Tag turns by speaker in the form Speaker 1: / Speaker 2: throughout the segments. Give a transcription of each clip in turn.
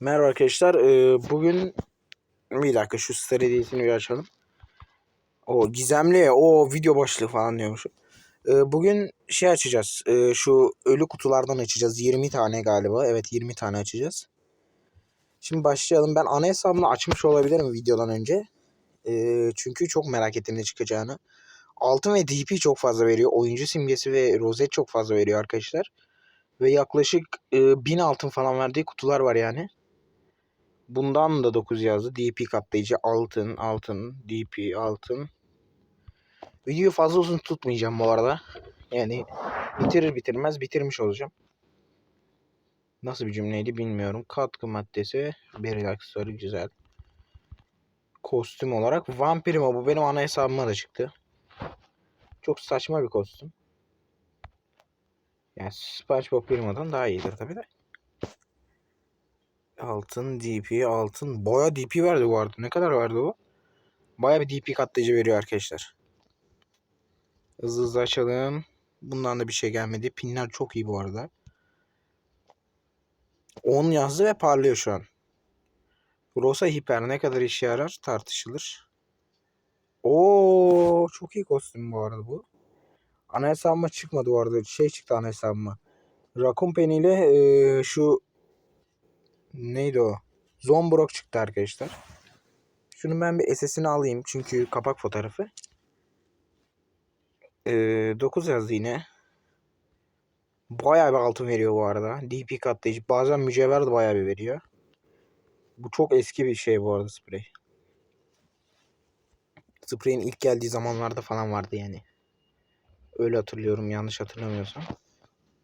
Speaker 1: Merhaba arkadaşlar. Ee, bugün bir dakika şu Star Hediyesini bir açalım. O gizemli o video başlığı falan diyormuş. Ee, bugün şey açacağız. Ee, şu ölü kutulardan açacağız. 20 tane galiba. Evet 20 tane açacağız. Şimdi başlayalım. Ben ana hesabımı açmış olabilirim videodan önce. Çünkü çok merak ettim ne çıkacağını. Altın ve DP çok fazla veriyor. Oyuncu simgesi ve rozet çok fazla veriyor arkadaşlar. Ve yaklaşık e, 1000 altın falan verdiği kutular var yani. Bundan da 9 yazdı. DP katlayıcı altın, altın, DP, altın. Videoyu fazla uzun tutmayacağım bu arada. Yani bitirir bitirmez bitirmiş olacağım. Nasıl bir cümleydi bilmiyorum. Katkı maddesi, beril aksesuarı güzel. Kostüm olarak Vampirimo bu benim ana hesabıma da çıktı. Çok saçma bir kostüm. Yani SpongeBob Primo'dan daha iyidir tabii de. Altın DP altın. Baya DP verdi bu arada. Ne kadar verdi o? Baya bir DP katlayıcı veriyor arkadaşlar. Hızlı hızlı açalım. Bundan da bir şey gelmedi. Pinler çok iyi bu arada. 10 yazdı ve parlıyor şu an. Rosa Hiper ne kadar işe yarar tartışılır. Oo çok iyi kostüm bu arada bu. Ana hesabıma çıkmadı bu arada. Şey çıktı ana hesabıma. Raccoon Penny ile e, şu neydi o? Zombrok çıktı arkadaşlar. Şunu ben bir SS'ini alayım çünkü kapak fotoğrafı. Ee, 9 yazdı yine. Bayağı bir altın veriyor bu arada. DP katlayıcı. Bazen mücevher de bayağı bir veriyor. Bu çok eski bir şey bu arada sprey. Sprey'in ilk geldiği zamanlarda falan vardı yani. Öyle hatırlıyorum yanlış hatırlamıyorsam.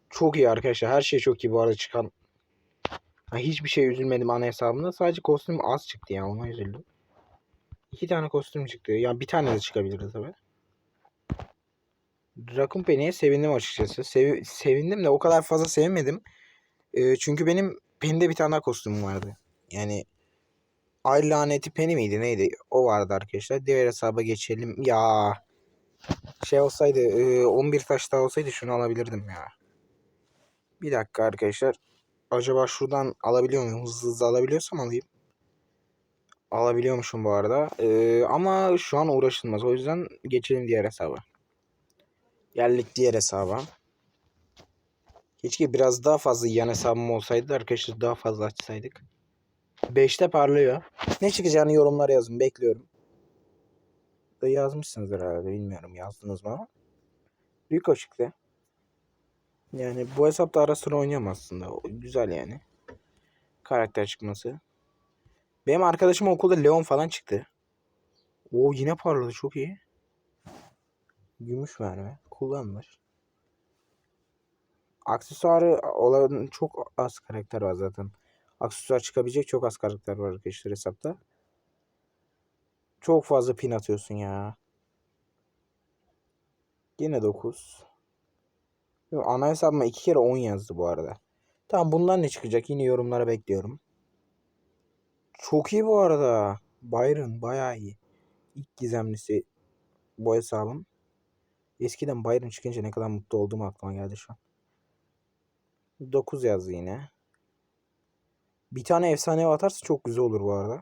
Speaker 1: Çok iyi arkadaşlar. Her şey çok iyi bu arada çıkan. Hiçbir şey üzülmedim ana hesabımda. Sadece kostüm az çıktı yani ona üzüldüm. İki tane kostüm çıktı. Yani bir tane de çıkabilirdi tabii. Raccoon Penny'e sevindim açıkçası. Sev- sevindim de o kadar fazla sevmedim. Ee, çünkü benim Penny'de bir tane daha kostümüm vardı. Yani Ay laneti Penny miydi neydi? O vardı arkadaşlar. Diğer hesaba geçelim. Ya şey olsaydı e, 11 taş daha olsaydı şunu alabilirdim ya. Bir dakika arkadaşlar. Acaba şuradan alabiliyor muyum? Hızlı hızlı alabiliyorsam alayım. Alabiliyormuşum bu arada. Ee, ama şu an uğraşılmaz. O yüzden geçelim diğer hesaba. Geldik diğer hesaba. Keşke biraz daha fazla yan hesabım olsaydı da arkadaşlar daha fazla açsaydık. 5'te parlıyor. Ne çıkacağını yorumlara yazın. Bekliyorum. Da yazmışsınızdır herhalde. Bilmiyorum yazdınız mı ama. Rico çıktı. Yani bu hesapta ara sıra oynuyorum aslında. Güzel yani. Karakter çıkması. Benim arkadaşım okulda Leon falan çıktı. O yine parladı çok iyi. Gümüş mermi. Kullanılır. Aksesuarı olan çok az karakter var zaten. Aksesuar çıkabilecek çok az karakter var arkadaşlar hesapta. Çok fazla pin atıyorsun ya. Yine 9. Ana hesabıma iki kere 10 yazdı bu arada. Tamam bundan ne çıkacak yine yorumlara bekliyorum. Çok iyi bu arada. Byron bayağı iyi. İlk gizemlisi bu hesabım. Eskiden Byron çıkınca ne kadar mutlu olduğum aklıma geldi şu an. 9 yazdı yine. Bir tane efsane atarsa çok güzel olur bu arada.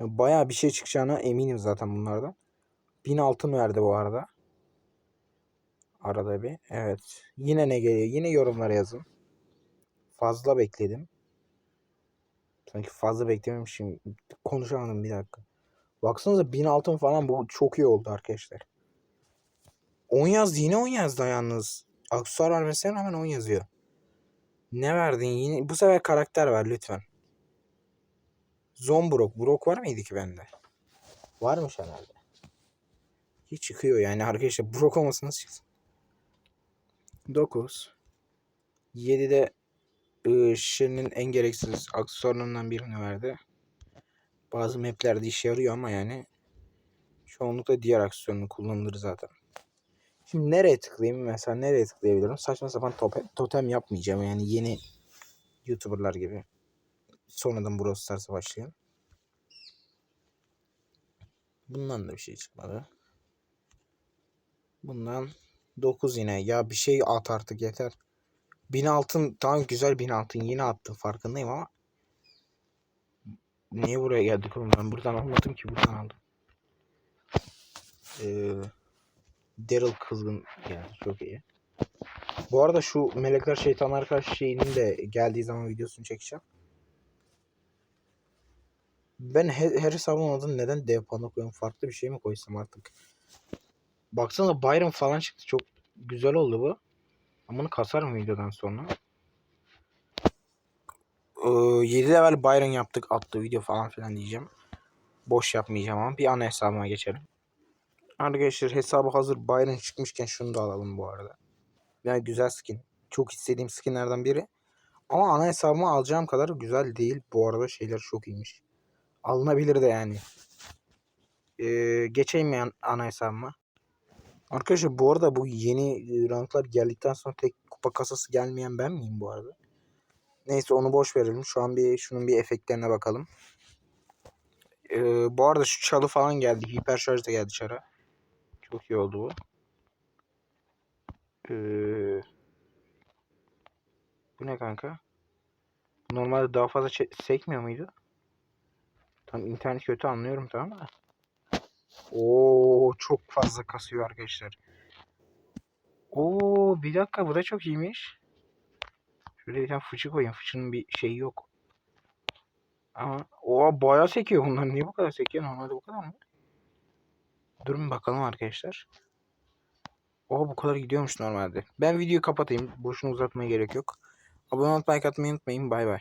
Speaker 1: Ya Bayağı bir şey çıkacağına eminim zaten bunlardan. 1000 altın verdi bu arada. Arada bir. Evet. Yine ne geliyor? Yine yorumlara yazın. Fazla bekledim. Sanki fazla beklememişim. Konuşamadım bir dakika. Baksanıza 1000 altın falan bu çok iyi oldu arkadaşlar. 10 yazdı yine 10 yazdı yalnız. Aksesuar vermesine rağmen 10 yazıyor. Ne verdin yine? Bu sefer karakter ver lütfen. Zombrok. Brok var mıydı ki bende? Varmış herhalde. Hiç çıkıyor yani arkadaşlar. Brok olması nasıl çıksın? 9. 7'de Işın'ın en gereksiz aksesuarlarından birini verdi. Bazı maplerde işe yarıyor ama yani çoğunlukla diğer aksesuarını kullanılır zaten. Şimdi nereye tıklayayım? Mesela nereye tıklayabilirim? Saçma sapan totem yapmayacağım yani yeni YouTuber'lar gibi. Sonradan Brawl Stars'a başlayan. Bundan da bir şey çıkmadı. Bundan 9 yine. Ya bir şey at artık yeter. Bin altın tamam güzel bin altın yine attım farkındayım ama niye buraya geldik oğlum ben buradan almadım ki buradan aldım. Ee, Daryl kızgın geldi çok iyi. Bu arada şu melekler şeytanlar karşı şeyinin de geldiği zaman videosunu çekeceğim. Ben her, her hesabın adını neden dev koyuyorum? Farklı bir şey mi koysam artık? Baksana Byron falan çıktı. Çok güzel oldu bu. Ama bunu kasarım videodan sonra. Ee, 7 level Byron yaptık. Attı video falan filan diyeceğim. Boş yapmayacağım ama bir ana hesabıma geçelim. Arkadaşlar hesabı hazır Byron çıkmışken şunu da alalım bu arada. Yani güzel skin. Çok istediğim skinlerden biri. Ama ana hesabıma alacağım kadar güzel değil. Bu arada şeyler çok iyiymiş. Alınabilir de yani. Ee, geçeyim yani ana hesabıma. Arkadaşlar bu arada bu yeni e, ranklar geldikten sonra tek kupa kasası gelmeyen ben miyim bu arada? Neyse onu boş verelim. Şu an bir şunun bir efektlerine bakalım. Ee, bu arada şu çalı falan geldi. Hiper şarj da geldi çara. Çok iyi oldu bu. Ee, bu ne kanka? Normalde daha fazla sekmiyor muydu? Tam internet kötü anlıyorum tamam mı? Oo çok fazla kasıyor arkadaşlar. Oo bir dakika bu da çok iyiymiş. Şöyle bir tane fıçı koyayım. Fıçının bir şeyi yok. Ama o bayağı sekiyor bunlar. Niye bu kadar sekiyor? Normalde bu kadar mı? Durun bakalım arkadaşlar. Oha bu kadar gidiyormuş normalde. Ben videoyu kapatayım. Boşuna uzatmaya gerek yok. Abone olmayı, like atmayı unutmayın. Bay bay.